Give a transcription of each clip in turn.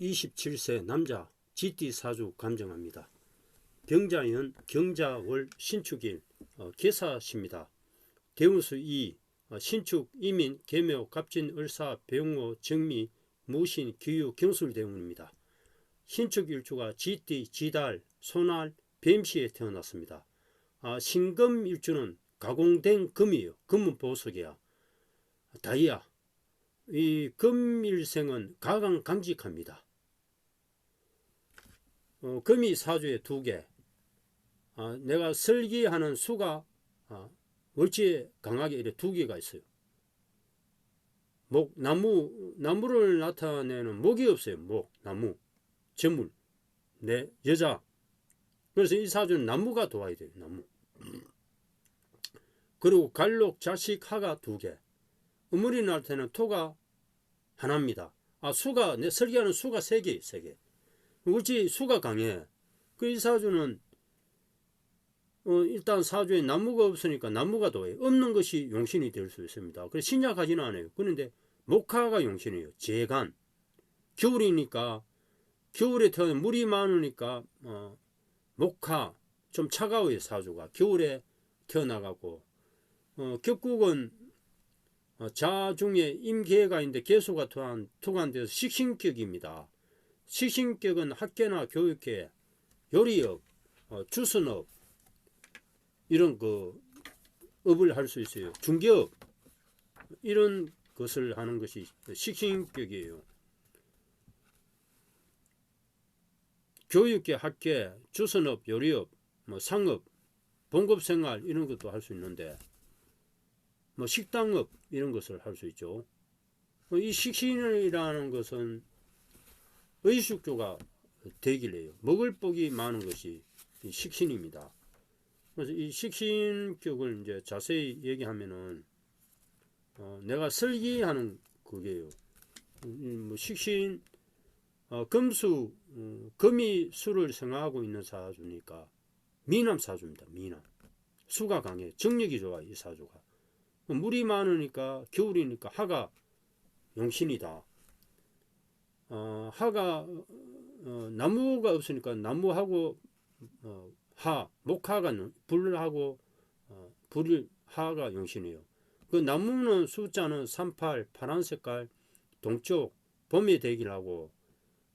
27세 남자 GT 사주 감정합니다. 병자연 경자월 신축일 어, 개사십니다. 대운수 2 어, 신축 이민 개묘 갑진 을사 병호 정미 무신 기유 경술 대운입니다. 신축 일주가 GT 지달 소날 뱀시에 태어났습니다. 아, 신금 일주는 가공된 금이에요. 금은 보석이야. 다이아. 이 금일생은 가강 강직합니다. 어, 금이 사주에 두 개. 아, 내가 설기하는 수가 아, 월지에 강하게 이래 두 개가 있어요. 목, 나무, 나무를 나타내는 목이 없어요. 목, 나무, 재물, 내 여자. 그래서 이 사주는 나무가 도와야 돼요. 나무. 그리고 갈록, 자식, 하가 두 개. 우물이 날 때는 토가 하나입니다. 아, 수가, 내 설계하는 수가 세 개, 세 개. 울지 수가 강해. 그 이 사주는, 어, 일단 사주에 나무가 없으니까 나무가 더해. 없는 것이 용신이 될 수 있습니다. 그래서 신약하지는 않아요. 그런데 목화가 용신이에요. 재간. 겨울이니까, 겨울에 태어난 물이 많으니까, 어, 목화, 좀 차가워요, 사주가. 겨울에 태어나가고, 어, 격국은 어, 자중에 임계가 있는데 개수가 투한, 투간돼서 식신격입니다. 식신격은 학계나 교육계, 요리업, 어, 주선업 이런 그 업을 할 수 있어요. 중개업 이런 것을 하는 것이 식신격이에요. 교육계, 학계, 주선업, 요리업, 뭐 상업, 봉급생활 이런 것도 할 수 있는데 뭐 식당업 이런 것을 할 수 있죠. 뭐이 식신이라는 것은 의식주가 대기래요. 먹을 복이 많은 것이 이 식신입니다. 그래서 이 식신격을 이제 자세히 얘기하면은 어, 내가 설기하는 그게요. 음, 뭐 식신 어, 금수 어, 금이 수를 생하고 있는 사주니까 미남 사주입니다. 미남 수가 강해 정력이 좋아 이 사주가 물이 많으니까 겨울이니까 하가 용신이다. 어, 하가 어, 나무가 없으니까 나무하고 어, 하 목하가 불하고 어, 불 하가 용신이에요. 그 나무는 숫자는 38 파란 색깔 동쪽 봄에 되기를 하고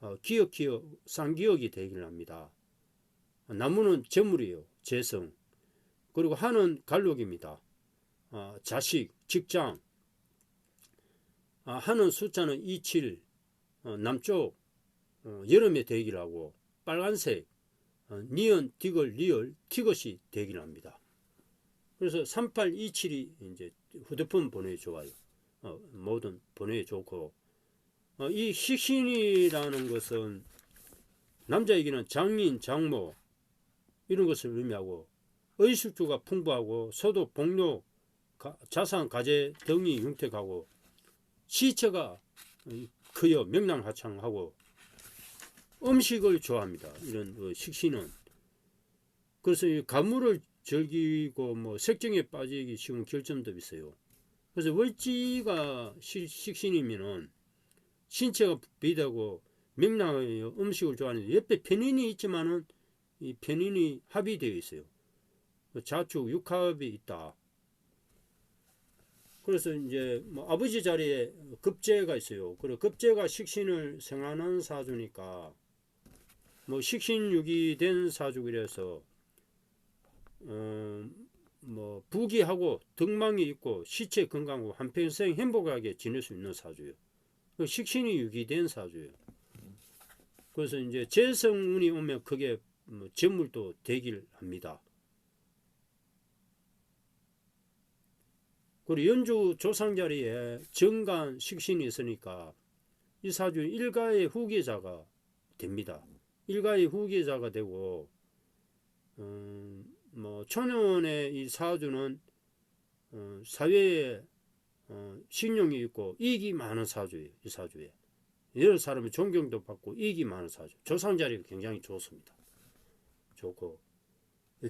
어, 기억 기억 쌍기억이 되기를 합니다. 나무는 재물이에요. 재성. 그리고 하는 갈록입니다. 어, 자식, 직장 아, 하는 숫자는 27 어, 남쪽 어, 여름에 대기를 하고 빨간색 어, 니은, 디글, 리얼, 티것이 대기를 합니다. 그래서 3827이 이제 휴대폰 번호에 좋아요. 어, 뭐든 번호에 좋고 어, 이 식신이라는 것은 남자에게는 장인, 장모 이런 것을 의미하고 의식주가 풍부하고 소득, 복록, 자산, 가재 등이 융택하고 시체가 크여 명랑하창하고 음식을 좋아합니다. 이런 그 식신은 그래서 이 가물을 즐기고 뭐 색정에 빠지기 쉬운 결점도 있어요. 그래서 월지가 식신이면은 신체가 비대고 명랑하여 음식을 좋아하는데 옆에 편인이 있지만은 이 편인이 합의되어 있어요. 자축 육합이 있다. 그래서 이제 뭐 아버지 자리에 급제가 있어요. 그리고 급제가 식신을 생하는 사주니까 뭐 식신육이 된 사주이라서 어 뭐 부귀하고 덕망이 있고 시체 건강하고 한평생 행복하게 지낼 수 있는 사주예요. 그 식신이 유기된 사주예요. 그래서 이제 재성운이 오면 그게 뭐 재물도 되길 합니다. 그리고 연주 조상 자리에 정간 식신이 있으니까 이 사주 일가의 후계자가 됩니다. 일가의 후계자가 되고 음, 뭐 초년의 이 사주는 어, 사회에 어, 신용이 있고 이익이 많은 사주예요. 이 사주에 여러 사람이 존경도 받고 이익이 많은 사주. 조상 자리가 굉장히 좋습니다. 좋고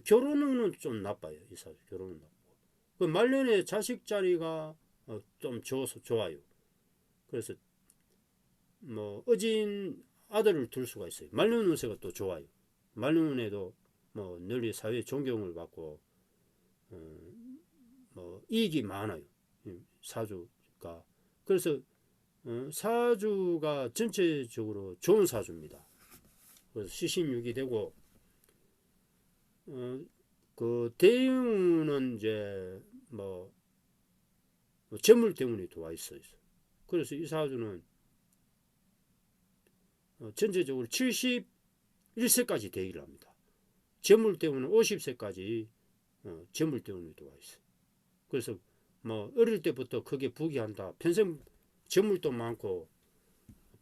결혼은 좀 나빠요. 이 사주 결혼은 나빠. 그 말년에 자식 자리가 어, 좀 좋아서 좋아요. 그래서 뭐 어진 아들을 둘 수가 있어요. 말년 운세가 또 좋아요. 말년 운에도 뭐 널리 사회 존경을 받고 어, 뭐 이익이 많아요. 이 사주가 그래서 어, 사주가 전체적으로 좋은 사주입니다. 그래서 시신육이 되고 어, 그 대응은 이제 뭐, 뭐 재물 때문에 도와 있어요. 그래서 이 사주는 어, 전체적으로 71세까지 대기를 합니다. 재물 때문에 50세까지 어, 재물 때문에 도와 있어요. 그래서 뭐 어릴 때부터 크게 부귀한다. 평생 재물도 많고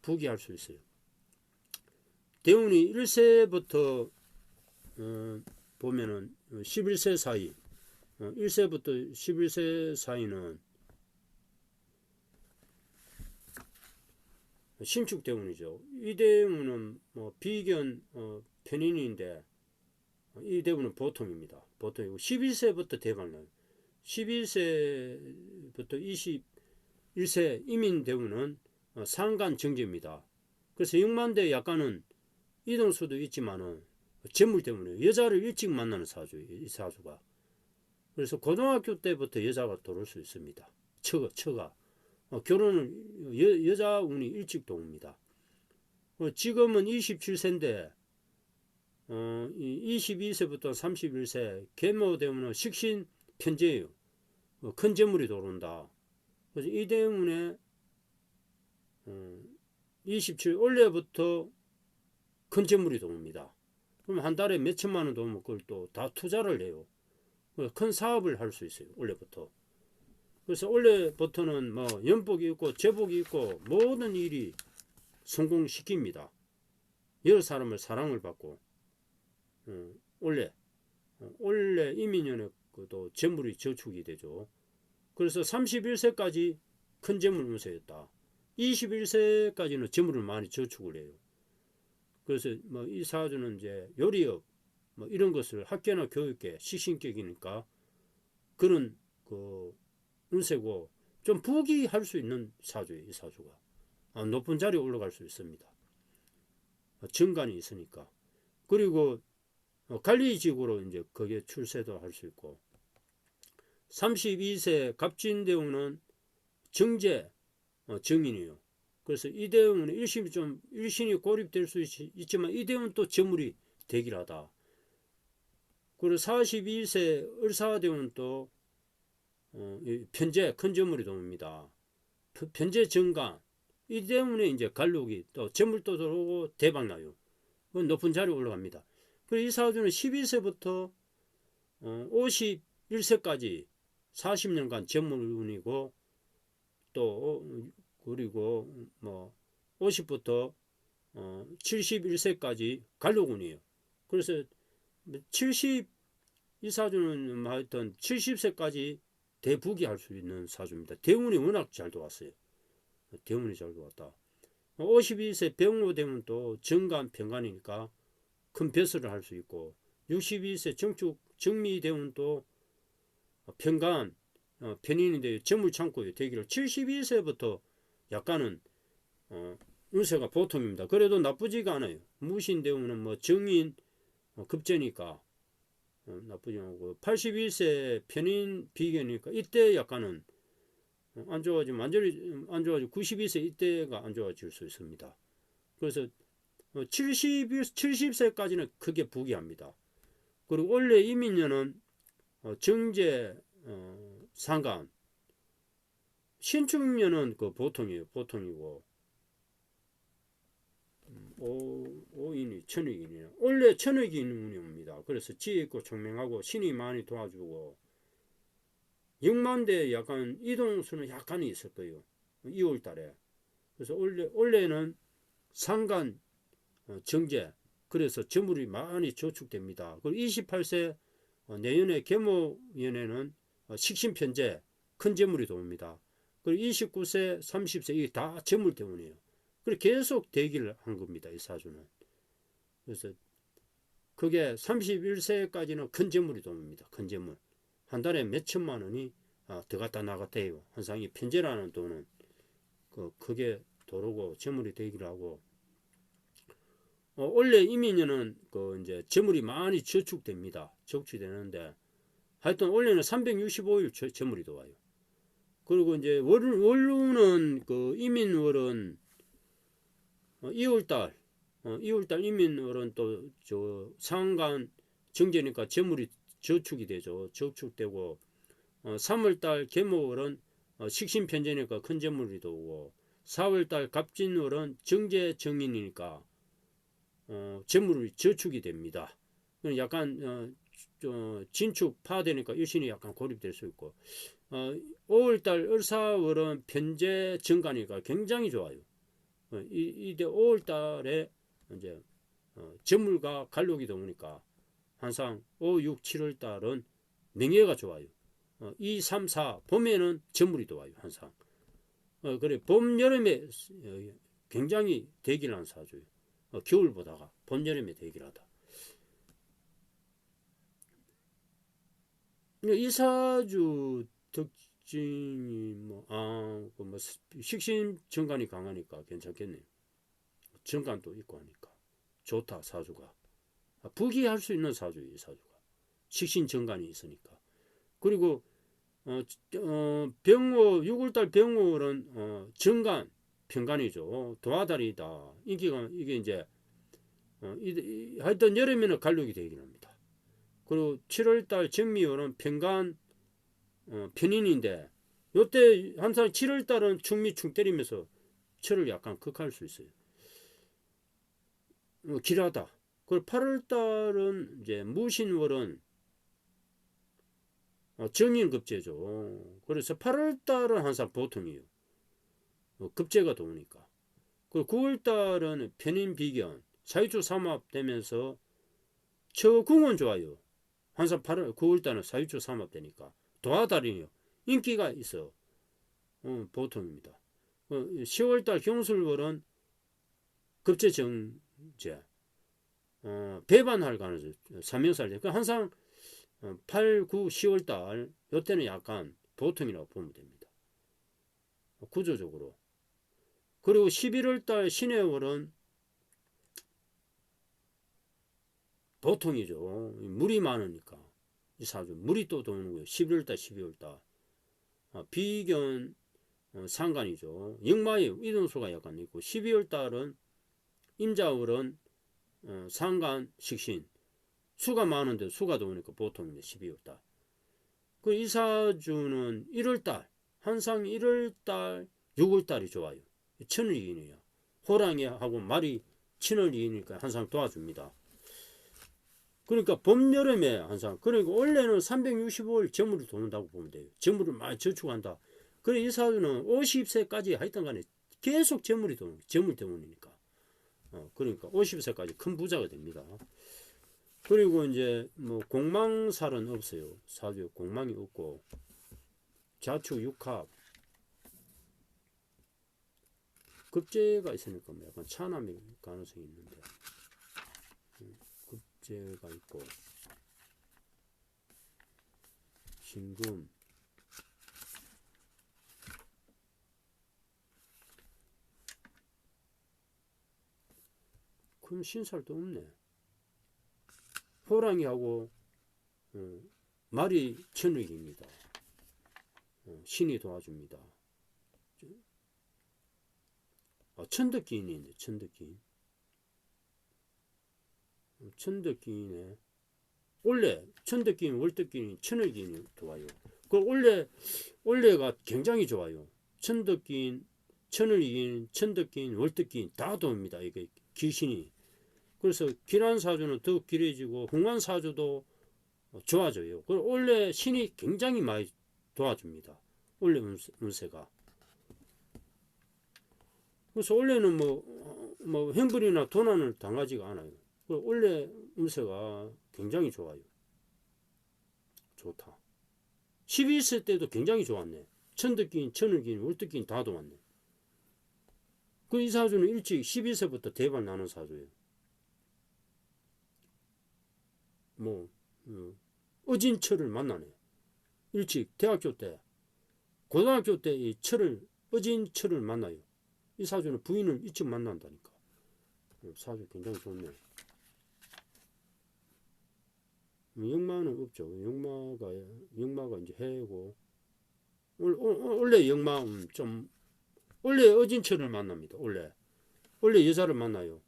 부귀할 수 있어요. 대운이 1세부터 어, 보면은 11세 사이 어, 1세부터 11세 사이는 신축 대운이죠. 이 대운은 뭐 비견 어, 편인인데 이 대운은 보통입니다. 보통이고 11세부터 대박나요. 11세부터 21세 이민 대운은 어, 상간 정제입니다. 그래서 6만 대 약간은 이동수도 있지만은 재물 때문에 여자를 일찍 만나는 사주예요. 이 사주가. 그래서 고등학교 때부터 여자가 들어올 수 있습니다. 처가, 처가. 어, 결혼을 여, 여자 운이 일찍 들어옵니다. 어, 지금은 27세인데 어, 22세부터 31세 계모되면 식신 편제예요. 어, 큰 재물이 들어온다. 그래서 이 때문에 어, 27 원래부터 큰 재물이 들어옵니다. 그럼 한 달에 몇 천만 원 들어오면 그걸 또 다 투자를 해요. 큰 사업을 할 수 있어요. 원래부터. 그래서 원래부터는 뭐 연복이 있고 제복이 있고 모든 일이 성공시킵니다. 여러 사람을 사랑을 받고 어, 원래 어, 원래 이민연에도 재물이 저축이 되죠. 그래서 31세까지 큰 재물 운세였다. 21세까지는 재물을 많이 저축을 해요. 그래서 뭐 이 사주는 이제 요리업 뭐 이런 것을 학교나 교육계 시신격이니까 그런 그 운세고 좀 부귀할 수 있는 사주예요 이 사주가. 아, 높은 자리에 올라갈 수 있습니다. 어, 정관이 있으니까. 그리고 어, 관리직으로 이제 거기에 출세도 할 수 있고. 32세 갑진대우는 정제 어, 정인이에요. 그래서 이대웅은 일심이 좀 일신이 고립될 수 있, 지만이 대웅은 또 재물이 대기하다. 그리고 42세 을사대웅은 또 어, 편제 큰 재물이 돕니다. 편제 정관 이 때문에 이제 갈록이 또 재물도 들어오고 대박 나요. 높은 자리에 올라갑니다. 그리고 이 사주는 12세부터 어, 51세까지 40년간 재물운이고 또 그리고 뭐 50부터 어 71세까지 갈로군이에요. 그래서 70 이 사주는 하여튼 70세까지 대북이 할수 있는 사주입니다. 대운이 워낙 잘 도왔어요. 대운이 잘 도왔다. 52세 병로 되면 또 정관 평관이니까 큰 벼슬을 할 수 있고 62세 정축 정미 되면 또 평관 어, 편인인데 점을 참고 되기를 72세부터 약간은 어, 운세가 보통입니다. 그래도 나쁘지가 않아요. 무신대우는 뭐 정인 어, 급제니까 어, 나쁘지 않고 81세 편인 비견이니까 이때 약간은 어, 안 좋아지면 완전히 안 좋아지고 92세 이때가 안 좋아질 수 있습니다. 그래서 70, 어, 70세까지는 크게 부기합니다. 그리고 원래 이민년은 어, 정제 상관 신축년은 그 보통이에요. 보통이고 음, 오, 오인이 천익이네요. 원래 천익이 있는 운입니다. 그래서 지혜 있고 총명하고 신이 많이 도와주고 6만대 약간 이동수는 약간 있을 거예요. 2월 달에. 그래서 원래, 원래는 상간 어, 정제 그래서 재물이 많이 저축됩니다. 그리고 28세 어, 내년에 계모연에는 어, 식신편제 큰 재물이 들어옵니다. 그리고 29세, 30세 이게 다 재물 때문이에요. 그래 계속 대기를 한 겁니다. 이 사주는. 그래서 그게 31세까지는 큰 재물이 돈입니다. 큰 재물. 한 달에 몇 천만 원이 아, 들어갔다 나갔다 해요. 항상 이 편제라는 돈은 그 크게 도르고 재물이 되기를 하고 어, 원래 이민년은 그 이제 재물이 많이 저축됩니다. 저축되는데 하여튼 원래는 365일 저, 재물이 들어와요. 그리고 이제 월, 월루는 그 이민월은 어, 2월달 어, 2월달 이민월은 또 저 상간 정제니까 재물이 저축이 되죠. 저축되고 어, 3월달 계모월은 어, 식신편제니까 큰 재물이 들어오고 4월달 갑진월은 정제 정인이니까 어, 재물이 저축이 됩니다. 약간 어, 저, 진축 파되니까 여신이 약간 고립될 수 있고 어, 5월달 을사월은 편제 정가니까 굉장히 좋아요. 어, 이, 이때 5월 달에 이제 어, 재물과 갈록이 들어오니까 항상 5, 6, 7월 달은 명예가 좋아요. 어, 2, 3, 4 봄에는 재물이 들어와요. 항상. 어, 그래 봄 여름에 어, 굉장히 대기를 사주요. 어, 겨울보다가 봄 여름에 대기하다. 이 사주 특 징이 뭐아 그뭐 식신 정관이 강하니까 괜찮겠네요. 정관도 있고 하니까. 좋다 사주가. 아, 부기할 수 있는 사주이 사주가. 식신 정관이 있으니까. 그리고 어, 어 병호 6월달 병호는 어, 정관 편관이죠. 도화달이다. 인기가 이게 이제 어, 이, 이, 하여튼 여름에는 갈록이 되긴 합니다. 그리고 7월달 정미월은 편관 어, 편인인데 요때 항상 7월 달은 충미 충 때리면서 철을 약간 극할 수 있어요. 어, 길하다. 그리고 8월 달은 이제 무신월은 어, 정인급제죠. 그래서 8월 달은 항상 보통이에요. 어, 급제가 도우니까. 그리고 9월 달은 편인비견, 사유주 삼합되면서 처궁은 좋아요. 항상 8월, 9월 달은 사유주 삼합되니까. 도화달이요. 인기가 있어. 어, 보통입니다. 어, 10월달 경술월은 급제정제. 어, 배반할 가능성, 삼명살. 그 항상 8, 9, 10월 달, 요때는 약간 보통이라고 보면 됩니다. 구조적으로. 그리고 11월 달 신해월은 보통이죠. 물이 많으니까. 이 사주. 물이 또 도는 거예요. 11월 달, 12월 달. 아, 비견 어, 상관이죠. 역마의 이동수가 약간 있고 12월 달은 임자월은 어, 상간 식신 수가 많은데 수가 더우니까 보통입니다. 12월달. 그 이사주는 1월달 항상 1월달 6월달이 좋아요. 천을이인이에요. 호랑이하고 말이 친을이니까 항상 도와줍니다. 그러니까 봄 여름에 항상 그러니까 원래는 365일 재물을 도는다고 보면 돼요. 재물을 많이 저축한다. 그래 이 사주는 50세까지 하여튼 간에 계속 재물이 도는 재물 때문이니까. 어, 그러니까 50세까지 큰 부자가 됩니다. 그리고 이제 뭐 공망살은 없어요. 사주 공망이 없고 자축 육합 급제가 있으니까 뭐 약간 차남의 가능성이 있는데 음, 급제가 있고 신금 큰 신살도 없네. 호랑이하고 어, 말이 천흑입니다. 어, 신이 도와줍니다. 아, 천덕기인이 있네. 천덕기인. 어, 천덕기인에 원래 천덕기인, 월덕기인, 천흑기인이 좋아요. 그 원래 원래가 굉장히 좋아요. 천덕기인, 천을기인, 천덕기인, 월덕기인 다 도웁니다. 이게 귀신이. 그래서 길한 사주는 더 길어지고 흥한 사주도 좋아져요. 그리고 원래 신이 굉장히 많이 도와줍니다. 원래 운세 가. 그래서 원래는 뭐, 뭐, 행불이나 도난을 당하지가 않아요. 원래 운세가 굉장히 좋아요. 좋다. 12세 때도 굉장히 좋았네. 천득긴, 천을긴, 울득긴 다 도왔네. 그 이 사주는 일찍 12세부터 대박 나는 사주예요. 뭐 어, 어진 철을 만나네. 일찍 대학교 때 고등학교 때 이 철을 어진 철을 만나요. 이 사주는 부인을 일찍 만난다니까. 어, 사주 굉장히 좋네. 뭐 역마는 없죠. 역마가 역마가 이제 해고 원래 역마는 좀 원래 어진처를 만납니다. 원래 원래 여자를 만나요.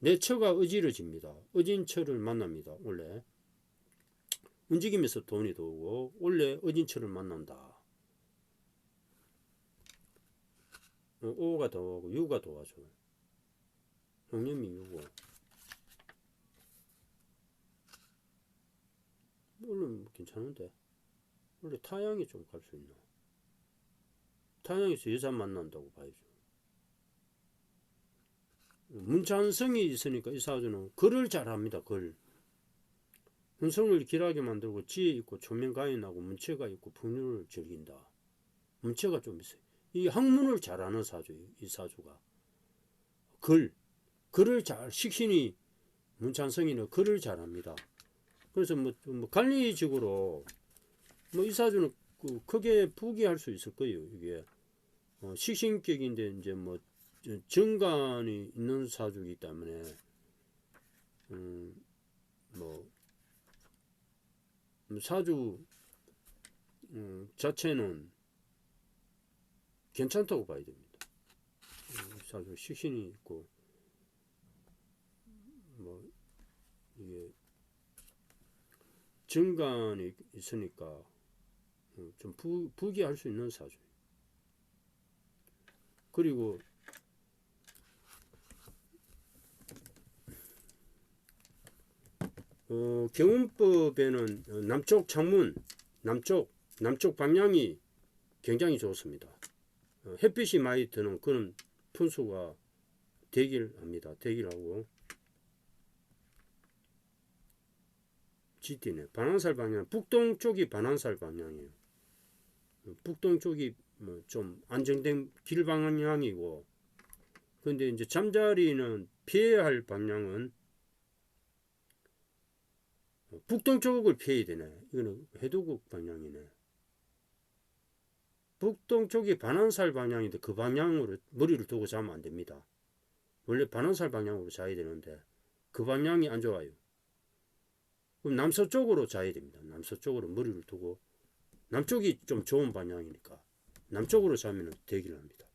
내 처가 어지러집니다. 어진처를 만납니다. 원래 움직이면서 돈이 들어오고 원래 어진처를 만난다. 어, 오가 더하고 유가 도와줘. 형님이 유고. 원래 뭐 괜찮은데. 원래 타양이 좀 갈 수 있나. 타양에서 여자 만난다고 봐야죠. 문찬성이 있으니까 이 사주는 글을 잘합니다. 글. hun성을 길하게 만들고 지혜 있고 나고 문체가 있고 풍류를 즐긴다. 문체가 좀 있어요. 이 학문을 잘하는 사주예요. 이 사주가. 글. 글을 잘 식신이 문찬성이는 글을 잘합니다. 그래서 뭐, 뭐 관리직으로 뭐 이 사주는 그 크게 부기할 수 있을 거예요. 이게 어, 식신격인데 이제 뭐 저- 정관이 있는 사주이기 때문에 음, 뭐 음, 사주 음, 자체는 괜찮다고 봐야 됩니다. 음, 사주 식신이 있고 뭐 이게 정관이 있으니까 어, 좀 부, 부기할 수 있는 사주. 그리고 어, 경운법에는 어, 남쪽 창문, 남쪽 남쪽 방향이 굉장히 좋습니다. 어, 햇빛이 많이 드는 그런 분수가 되길 합니다. 되길 하고 지띠네. 반환살 방향, 북동 쪽이 반환살 방향이에요. 어, 북동 쪽이 뭐 좀 안정된 길 방향이고, 근데 이제 잠자리는 피해야 할 방향은 어, 북동 쪽을 피해야 되네. 이거는 해도국 방향이네. 북동 쪽이 반환살 방향인데 그 방향으로 머리를 두고 자면 안 됩니다. 원래 반환살 방향으로 자야 되는데 그 방향이 안 좋아요. 그럼 남서쪽으로 자야 됩니다. 남서쪽으로 머리를 두고 남쪽이 좀 좋은 방향이니까 남쪽으로 자면 되기를 합니다.